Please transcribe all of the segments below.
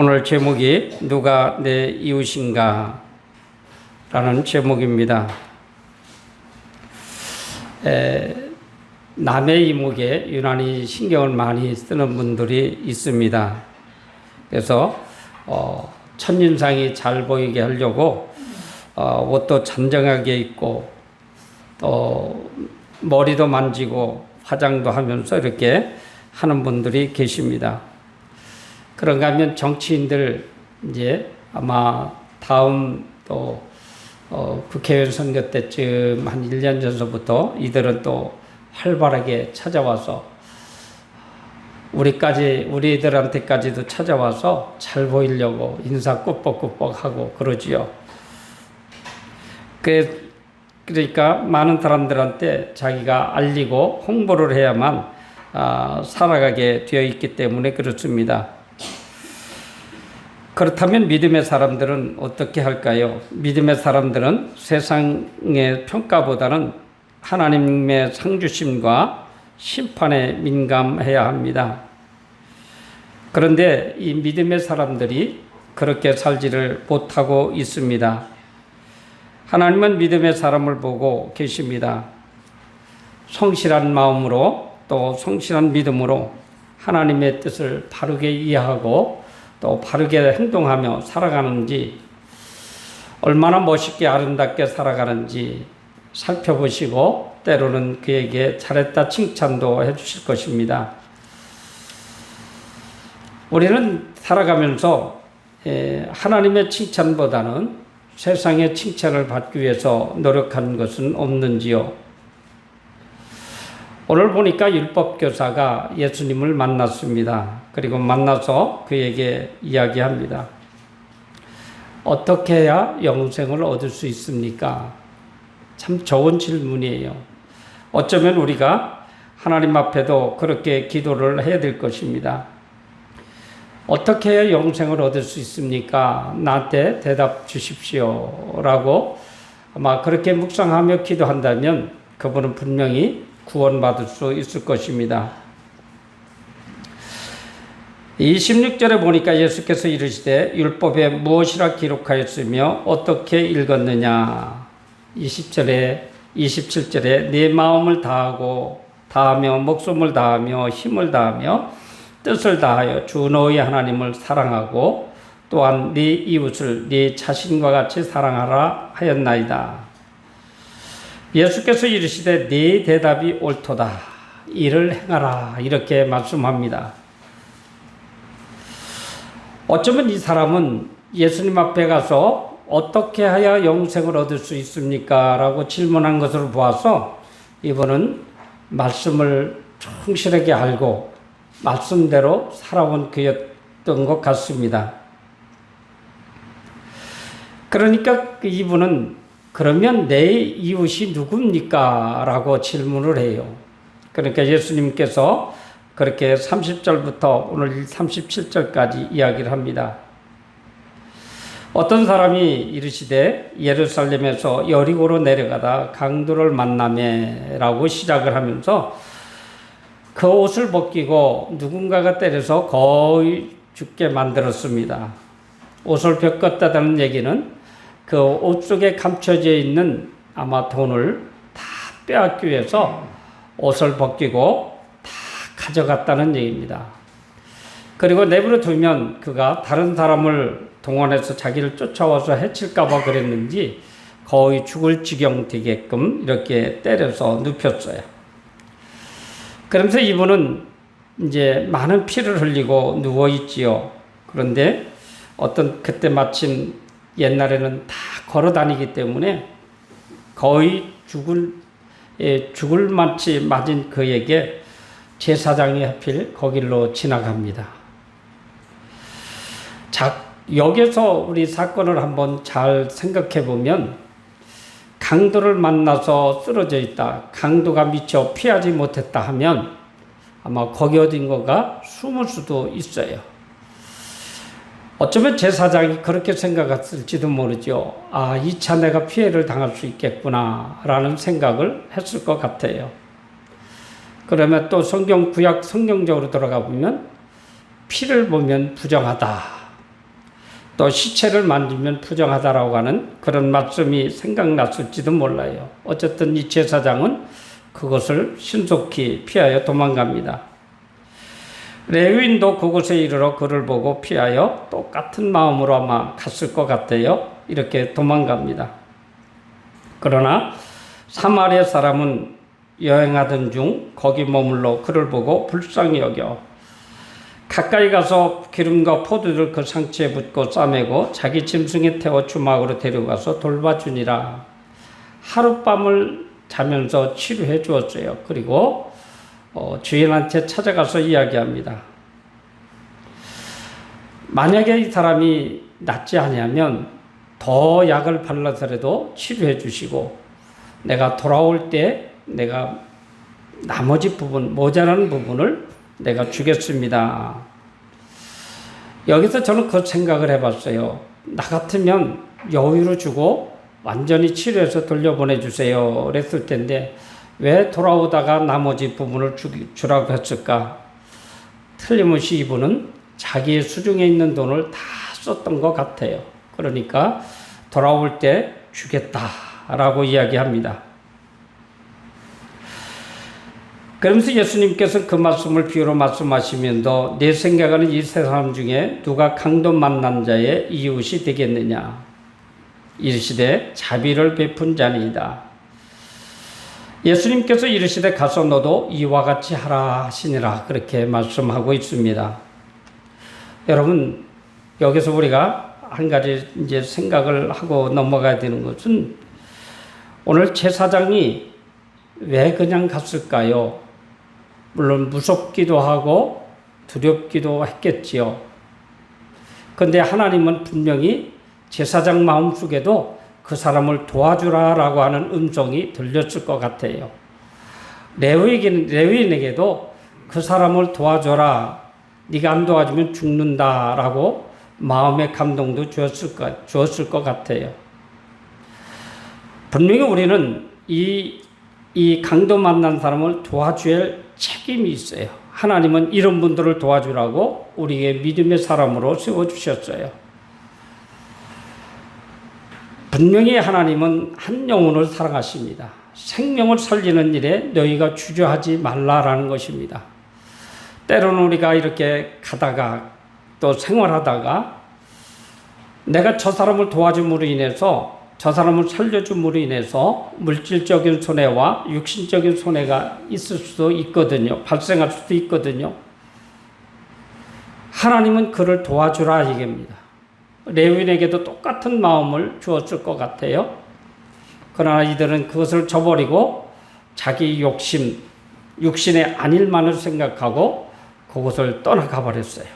오늘 제목이 누가 내 이웃인가 라는 제목입니다. 에, 남의 이목에 유난히 신경을 많이 쓰는 분들이 있습니다. 그래서 어, 첫인상이 잘 보이게 하려고 어, 옷도 잔정하게 입고 또 머리도 만지고 화장도 하면서 이렇게 하는 분들이 계십니다. 그런가 하면 정치인들 이제 아마 다음 또 어, 국회의원 선거 때쯤 한 1년 전서부터 이들은 또 활발하게 찾아와서 우리까지 우리들한테까지도 찾아와서 잘 보이려고 인사 꾸벅꾸벅 하고 그러지요. 그 그러니까 많은 사람들한테 자기가 알리고 홍보를 해야만 아, 살아가게 되어 있기 때문에 그렇습니다. 그렇다면 믿음의 사람들은 어떻게 할까요? 믿음의 사람들은 세상의 평가보다는 하나님의 상주심과 심판에 민감해야 합니다. 그런데 이 믿음의 사람들이 그렇게 살지를 못하고 있습니다. 하나님은 믿음의 사람을 보고 계십니다. 성실한 마음으로 또 성실한 믿음으로 하나님의 뜻을 바르게 이해하고 또 바르게 행동하며 살아가는지 얼마나 멋있게 아름답게 살아가는지 살펴보시고 때로는 그에게 잘했다 칭찬도 해주실 것입니다. 우리는 살아가면서 하나님의 칭찬보다는 세상의 칭찬을 받기 위해서 노력한 것은 없는지요? 오늘 보니까 율법교사가 예수님을 만났습니다. 그리고 만나서 그에게 이야기합니다. 어떻게 해야 영생을 얻을 수 있습니까? 참 좋은 질문이에요. 어쩌면 우리가 하나님 앞에도 그렇게 기도를 해야 될 것입니다. 어떻게 해야 영생을 얻을 수 있습니까? 나한테 대답 주십시오. 라고 아마 그렇게 묵상하며 기도한다면 그분은 분명히 구원받을 수 있을 것입니다. 26절에 보니까 예수께서 이르시되 율법에 무엇이라 기록하였으며 어떻게 읽었느냐 20절에 27절에 내 마음을 다하고 다하며 목숨을 다하며 힘을 다하며 뜻을 다하여 주 너의 하나님을 사랑하고 또한 네 이웃을 네 자신과 같이 사랑하라 하였나이다. 예수께서 이르시되 네 대답이 옳도다. 이를 행하라. 이렇게 말씀합니다. 어쩌면 이 사람은 예수님 앞에 가서 어떻게 하여 영생을 얻을 수 있습니까? 라고 질문한 것을 보아서 이분은 말씀을 충실하게 알고 말씀대로 살아온 그였던 것 같습니다. 그러니까 이분은 그러면 내 이웃이 누굽니까? 라고 질문을 해요. 그러니까 예수님께서 그렇게 30절부터 오늘 37절까지 이야기를 합니다. 어떤 사람이 이르시되 예루살렘에서 여리고로 내려가다 강도를 만남에라고 시작을 하면서 그 옷을 벗기고 누군가가 때려서 거의 죽게 만들었습니다. 옷을 벗겼다는 얘기는 그 옷 속에 감춰져 있는 아마 돈을 다 빼앗기 위해서 옷을 벗기고 가져갔다는 얘기입니다. 그리고 내버려 두면 그가 다른 사람을 동원해서 자기를 쫓아와서 해칠까봐 그랬는지 거의 죽을 지경 되게끔 이렇게 때려서 눕혔어요. 그러면서 이분은 이제 많은 피를 흘리고 누워 있지요. 그런데 어떤 그때 마침 옛날에는 다 걸어 다니기 때문에 거의 죽을 예, 죽을 마치 맞은 그에게 제사장이 하필 거길로 지나갑니다. 자, 여기서 우리 사건을 한번 잘 생각해 보면 강도를 만나서 쓰러져 있다. 강도가 미쳐 피하지 못했다 하면 아마 거기 어딘가가 숨을 수도 있어요. 어쩌면 제사장이 그렇게 생각했을지도 모르죠. 아, 이차 내가 피해를 당할 수 있겠구나, 라는 생각을 했을 것 같아요. 그러면 또 성경 구약 성경적으로 들어가 보면 피를 보면 부정하다. 또 시체를 만지면 부정하다라고 하는 그런 말씀이 생각났을지도 몰라요. 어쨌든 이 제사장은 그것을 신속히 피하여 도망갑니다. 레위인도 그곳에 이르러 그를 보고 피하여 똑같은 마음으로 아마 갔을 것 같아요. 이렇게 도망갑니다. 그러나 사마리아 사람은 여행하던 중 거기 머물러 그를 보고 불쌍히 여겨 가까이 가서 기름과 포도를 그 상처에 붓고 싸매고 자기 짐승에 태워 주막으로 데려가서 돌봐주니라. 하룻밤을 자면서 치료해 주었어요. 그리고 어, 주인한테 찾아가서 이야기합니다. 만약에 이 사람이 낫지 않으면 더 약을 발라서라도 치료해 주시고 내가 돌아올 때 내가 나머지 부분 모자라는 부분을 내가 주겠습니다. 여기서 저는 그 생각을 해봤어요. 나 같으면 여유를 주고 완전히 치료해서 돌려보내 주세요. 그랬을 텐데 왜 돌아오다가 나머지 부분을 주, 주라고 했을까? 틀림없이 이분은 자기의 수중에 있는 돈을 다 썼던 것 같아요. 그러니까 돌아올 때 주겠다라고 이야기합니다. 그러면서 예수님께서 그 말씀을 비유로 말씀하시면서 내 생각에는 이 세 사람 중에 누가 강도 만난 자의 이웃이 되겠느냐 이르시되 자비를 베푼 자니이다. 예수님께서 이르시되 가서 너도 이와 같이 하라 하시니라 그렇게 말씀하고 있습니다. 여러분 여기서 우리가 한 가지 이제 생각을 하고 넘어가야 되는 것은 오늘 제사장이 왜 그냥 갔을까요? 물론 무섭기도 하고 두렵기도 했겠지요. 근데 하나님은 분명히 제사장 마음속에도 그 사람을 도와주라라고 하는 음성이 들렸을 것 같아요. 레위인, 레위인에게도 그 사람을 도와줘라. 네가 안 도와주면 죽는다라고 마음의 감동도 주었을 것, 주었을 것 같아요. 분명히 우리는 이, 이 강도 만난 사람을 도와줄 책임이 있어요. 하나님은 이런 분들을 도와주라고 우리에게 믿음의 사람으로 세워주셨어요. 분명히 하나님은 한 영혼을 사랑하십니다. 생명을 살리는 일에 너희가 주저하지 말라라는 것입니다. 때로는 우리가 이렇게 가다가 또 생활하다가 내가 저 사람을 도와줌으로 인해서 저 사람을 살려줌으로 인해서 물질적인 손해와 육신적인 손해가 있을 수도 있거든요. 발생할 수도 있거든요. 하나님은 그를 도와주라 얘기입니다. 레위인에게도 똑같은 마음을 주었을 것 같아요. 그러나 이들은 그것을 저버리고 자기 욕심, 육신의 안일만을 생각하고 그곳을 떠나가 버렸어요.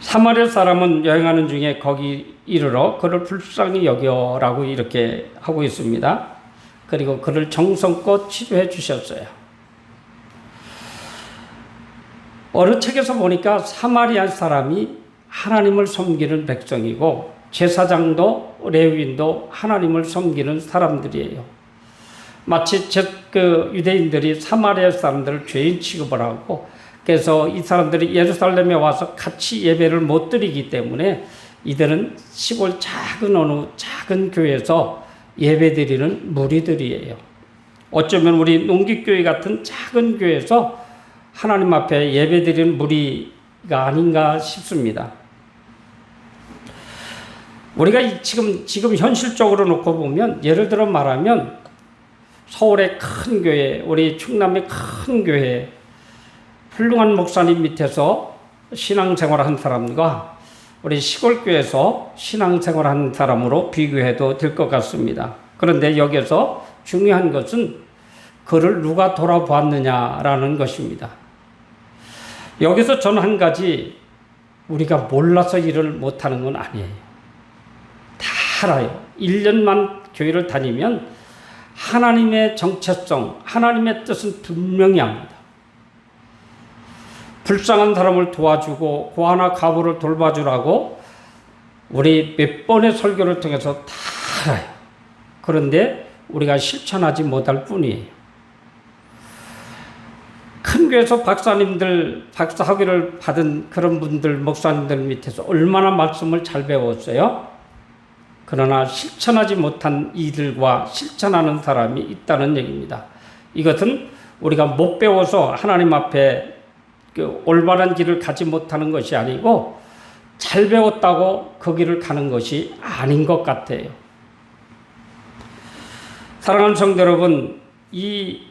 사마리아 사람은 여행하는 중에 거기 이르러 그를 불쌍히 여겨라고 이렇게 하고 있습니다. 그리고 그를 정성껏 치료해 주셨어요. 어느 책에서 보니까 사마리아 사람이 하나님을 섬기는 백성이고 제사장도 레위인도 하나님을 섬기는 사람들이에요. 마치 그 유대인들이 사마리아 사람들을 죄인 취급을 하고 그래서 이 사람들이 예루살렘에 와서 같이 예배를 못 드리기 때문에 이들은 시골 작은 어느 작은 교회에서 예배 드리는 무리들이에요. 어쩌면 우리 농기교회 같은 작은 교회에서 하나님 앞에 예배 드리는 무리가 아닌가 싶습니다. 우리가 지금, 지금 현실적으로 놓고 보면 예를 들어 말하면 서울의 큰 교회, 우리 충남의 큰 교회, 훌륭한 목사님 밑에서 신앙생활 한 사람과 우리 시골교회에서 신앙생활 한 사람으로 비교해도 될 것 같습니다. 그런데 여기서 중요한 것은 그를 누가 돌아보았느냐라는 것입니다. 여기서 저는 한 가지 우리가 몰라서 일을 못하는 건 아니에요. 다 알아요. 1년만 교회를 다니면 하나님의 정체성, 하나님의 뜻은 분명히 압니다. 불쌍한 사람을 도와주고 고아나 가부를 돌봐주라고 우리 몇 번의 설교를 통해서 다 알아요. 그런데 우리가 실천하지 못할 뿐이에요. 큰큰 교회에서 박사님들 박사 학위를 받은 그런 분들 목사님들 밑에서 얼마나 말씀을 잘 배웠어요. 그러나 실천하지 못한 이들과 실천하는 사람이 있다는 얘기입니다. 이것은 우리가 못 배워서 하나님 앞에 그 올바른 길을 가지 못하는 것이 아니고 잘 배웠다고 그 길을 가는 것이 아닌 것 같아요. 사랑하는 성도 여러분, 이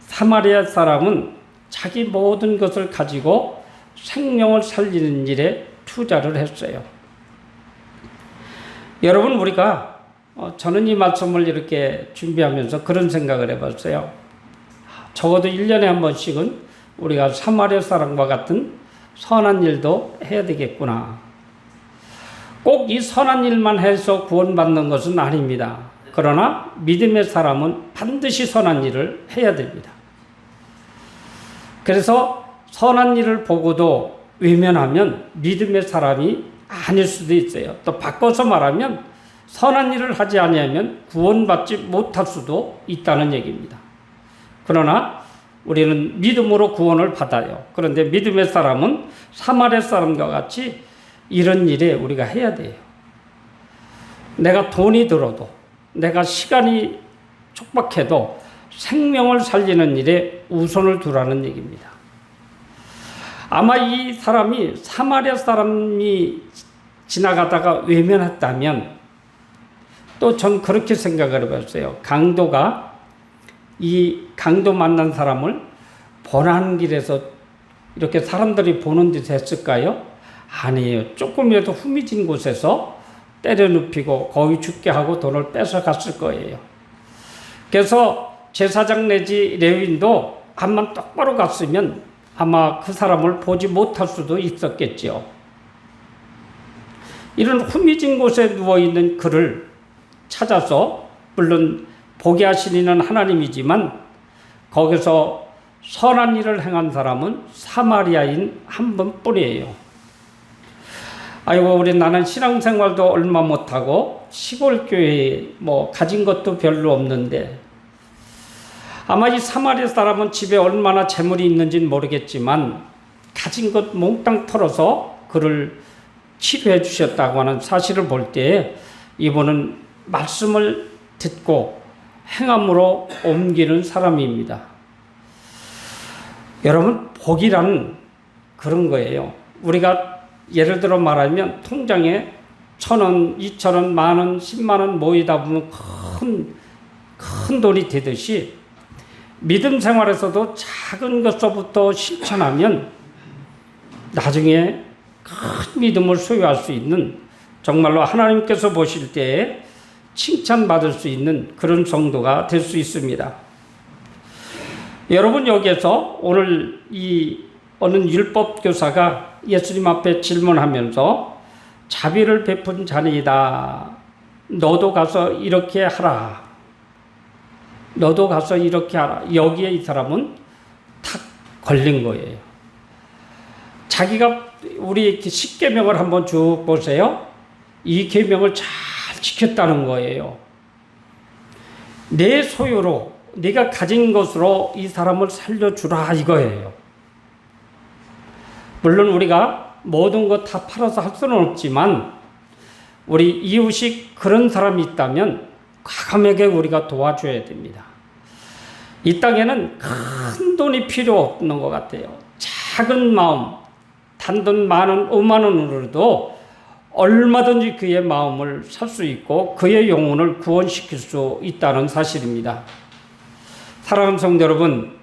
사마리아 사람은 자기 모든 것을 가지고 생명을 살리는 일에 투자를 했어요. 여러분, 우리가, 어, 저는 이 말씀을 이렇게 준비하면서 그런 생각을 해봤어요. 적어도 1년에 한 번씩은 우리가 사마리아 사람과 같은 선한 일도 해야 되겠구나. 꼭 이 선한 일만 해서 구원받는 것은 아닙니다. 그러나 믿음의 사람은 반드시 선한 일을 해야 됩니다. 그래서 선한 일을 보고도 외면하면 믿음의 사람이 아닐 수도 있어요. 또 바꿔서 말하면 선한 일을 하지 아니하면 구원받지 못할 수도 있다는 얘기입니다. 그러나 우리는 믿음으로 구원을 받아요. 그런데 믿음의 사람은 사마리아 사람과 같이 이런 일에 우리가 해야 돼요. 내가 돈이 들어도 내가 시간이 촉박해도 생명을 살리는 일에 우선을 두라는 얘기입니다. 아마 이 사람이 사마리아 사람이 지나가다가 외면했다면 또 전 그렇게 생각을 해봤어요. 강도가 이 강도 만난 사람을 번한 길에서 이렇게 사람들이 보는 듯 했을까요? 아니에요. 조금이라도 후미진 곳에서 때려 눕히고 거기 죽게 하고 돈을 뺏어갔을 거예요. 그래서 제사장 내지 레윈도 한번 똑바로 갔으면 아마 그 사람을 보지 못할 수도 있었겠죠. 이런 후미진 곳에 누워 있는 그를 찾아서 물론 보게 하시는 하나님이지만 거기서 선한 일을 행한 사람은 사마리아인 한 분뿐이에요. 아이고 우리 나는 신앙생활도 얼마 못하고 시골 교회에 뭐 가진 것도 별로 없는데 아마 이 사마리아 사람은 집에 얼마나 재물이 있는지는 모르겠지만 가진 것 몽땅 털어서 그를 치료해 주셨다고 하는 사실을 볼때 이분은 말씀을 듣고 행함으로 옮기는 사람입니다. 여러분 복이라는 그런 거예요. 우리가 예를 들어 말하면 통장에 천 원, 이천 원, 만 원, 십만 원 모이다 보면 큰, 큰 돈이 되듯이 믿음 생활에서도 작은 것서부터 실천하면 나중에 큰 믿음을 소유할 수 있는 정말로 하나님께서 보실 때에 칭찬받을 수 있는 그런 정도가 될 수 있습니다. 여러분 여기에서 오늘 이 어느 율법 교사가 예수님 앞에 질문하면서 자비를 베푼 자니이다. 너도 가서 이렇게 하라. 너도 가서 이렇게 하라. 여기에 이 사람은 탁 걸린 거예요. 자기가 우리 십계명을 한번 쭉 보세요. 이 계명을 잘 지켰다는 거예요. 내 소유로 네가 가진 것으로 이 사람을 살려주라 이거예요. 물론 우리가 모든 것 다 팔아서 할 수는 없지만 우리 이웃이 그런 사람이 있다면 과감하게 우리가 도와줘야 됩니다. 이 땅에는 큰 돈이 필요 없는 것 같아요. 작은 마음, 단돈 만 원, 오만 원으로도 얼마든지 그의 마음을 살 수 있고 그의 영혼을 구원시킬 수 있다는 사실입니다. 사랑하는 성도 여러분,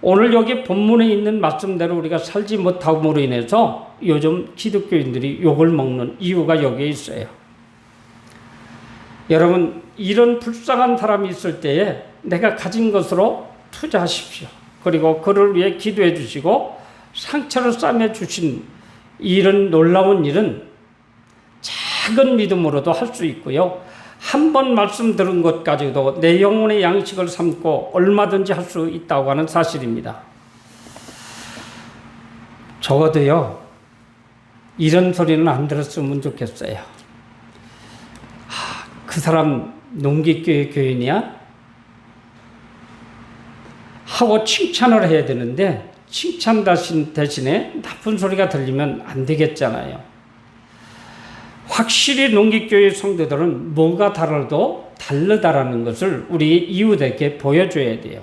오늘 여기 본문에 있는 말씀대로 우리가 살지 못함으로 인해서 요즘 기독교인들이 욕을 먹는 이유가 여기에 있어요. 여러분, 이런 불쌍한 사람이 있을 때에 내가 가진 것으로 투자하십시오. 그리고 그를 위해 기도해 주시고 상처를 싸매 주신 이런 놀라운 일은 작은 믿음으로도 할 수 있고요. 한 번 말씀 들은 것 가지고도 내 영혼의 양식을 삼고 얼마든지 할 수 있다고 하는 사실입니다. 적어도요, 이런 소리는 안 들었으면 좋겠어요. 하, 그 사람 농기교회 교인이야? 하고 칭찬을 해야 되는데 칭찬 대신 대신에 나쁜 소리가 들리면 안 되겠잖아요. 확실히 농기교회 성도들은 뭔가 다르도 다르다라는 것을 우리 이웃에게 보여줘야 돼요.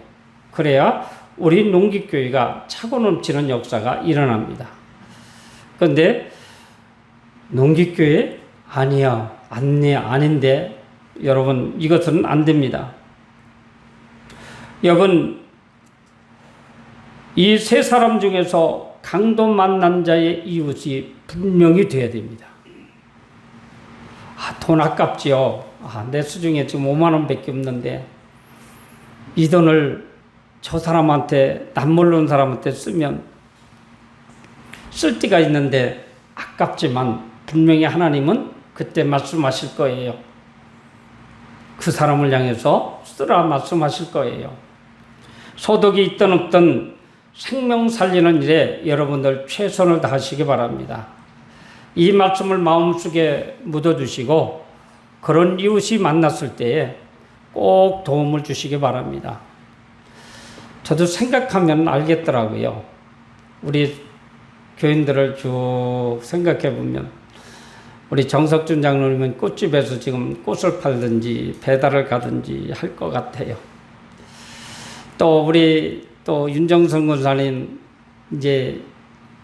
그래야 우리 농기교회가 차고 넘치는 역사가 일어납니다. 그런데 농기교회 아니야, 아니 아닌데 여러분 이것은 안 됩니다. 여러분 이 세 사람 중에서 강도 만난 자의 이웃이 분명히 돼야 됩니다. 아, 돈 아깝지요. 아, 내 수중에 지금 5만 원 밖에 없는데 이 돈을 저 사람한테 남 모르는 사람한테 쓰면 쓸 데가 있는데 아깝지만 분명히 하나님은 그때 말씀하실 거예요. 그 사람을 향해서 쓰라 말씀하실 거예요. 소득이 있든 없든 생명 살리는 일에 여러분들 최선을 다하시기 바랍니다. 이 말씀을 마음속에 묻어두시고 그런 이웃이 만났을 때에 꼭 도움을 주시기 바랍니다. 저도 생각하면 알겠더라고요. 우리 교인들을 쭉 생각해 보면 우리 정석준 장로님은 꽃집에서 지금 꽃을 팔든지 배달을 가든지 할 것 같아요. 또 우리 또 윤정선 권사님 이제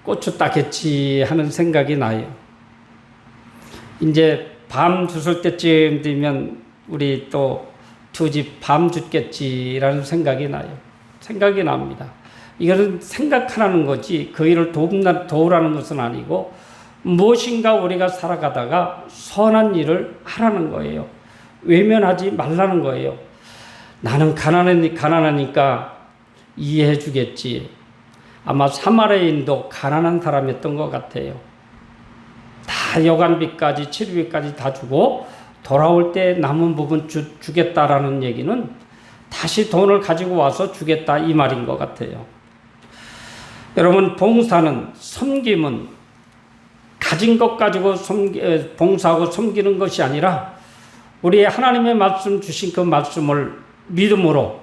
고추 따겠지 하는 생각이 나요. 이제 밤 주술 때쯤 되면 우리 또 두 집 밤 죽겠지라는 생각이 나요. 생각이 납니다. 이거는 생각하라는 거지 그 일을 도움나, 도우라는 것은 아니고 무엇인가 우리가 살아가다가 선한 일을 하라는 거예요. 외면하지 말라는 거예요. 나는 가난하니, 가난하니까 이해해 주겠지. 아마 사마리인도 가난한 사람이었던 것 같아요. 다 여간비까지 치료비까지 다 주고 돌아올 때 남은 부분 주, 주겠다라는 얘기는 다시 돈을 가지고 와서 주겠다 이 말인 것 같아요. 여러분 봉사는 섬김은 가진 것 가지고 섬기, 봉사하고 섬기는 것이 아니라 우리 하나님의 말씀 주신 그 말씀을 믿음으로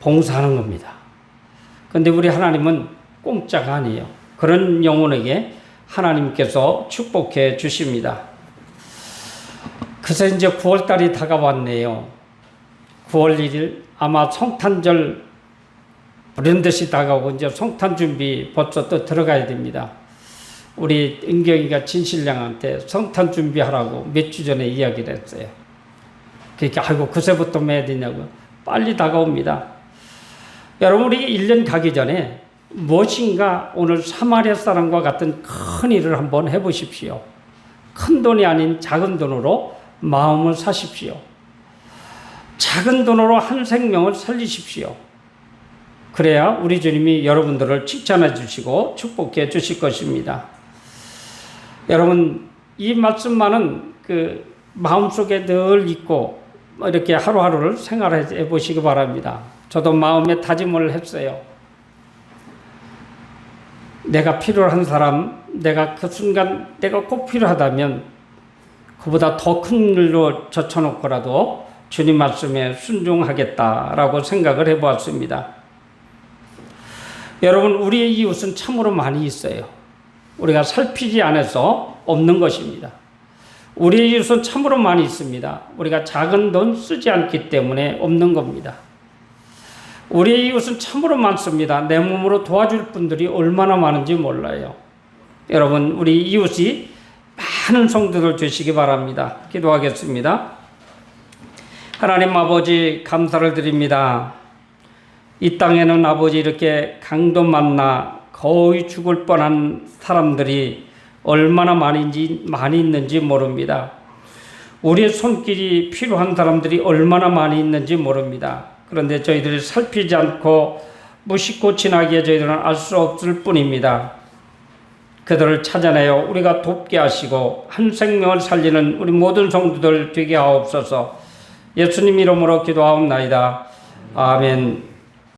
봉사하는 겁니다. 근데 우리 하나님은 공짜가 아니에요. 그런 영혼에게 하나님께서 축복해 주십니다. 그래서 이제 9월달이 다가왔네요. 9월 1일 아마 성탄절 이런 듯이 다가오고 이제 성탄 준비 벌써 또 들어가야 됩니다. 우리 은경이가 진실량한테 성탄 준비하라고 몇 주 전에 이야기를 했어요. 그러니까 아이고 그새부터 매야 되냐고 빨리 다가옵니다. 여러분 우리 1년 가기 전에 무엇인가 오늘 사마리아 사람과 같은 큰 일을 한번 해보십시오. 큰 돈이 아닌 작은 돈으로 마음을 사십시오. 작은 돈으로 한 생명을 살리십시오. 그래야 우리 주님이 여러분들을 칭찬해 주시고 축복해 주실 것입니다. 여러분, 이 말씀만은 그 마음속에 늘 있고 이렇게 하루하루를 생활해 보시기 바랍니다. 저도 마음에 다짐을 했어요. 내가 필요한 사람, 내가 그 순간 내가 꼭 필요하다면 그보다 더 큰 일로 젖혀놓고라도 주님 말씀에 순종하겠다라고 생각을 해보았습니다. 여러분, 우리의 이웃은 참으로 많이 있어요. 우리가 살피지 않아서 없는 것입니다. 우리의 이웃은 참으로 많이 있습니다. 우리가 작은 돈 쓰지 않기 때문에 없는 겁니다. 우리의 이웃은 참으로 많습니다. 내 몸으로 도와줄 분들이 얼마나 많은지 몰라요. 여러분, 우리 이웃이 많은 성도들 되시기 바랍니다. 기도하겠습니다. 하나님 아버지 감사를 드립니다. 이 땅에는 아버지 이렇게 강도 만나 거의 죽을 뻔한 사람들이 얼마나 많은지 많이 있는지 모릅니다. 우리의 손길이 필요한 사람들이 얼마나 많이 있는지 모릅니다. 그런데 저희들이 살피지 않고 무심코 지나기에 저희들은 알 수 없을 뿐입니다. 그들을 찾아내어 우리가 돕게 하시고 한 생명을 살리는 우리 모든 성도들 되게 하옵소서. 예수님 이름으로 기도하옵나이다. 아멘.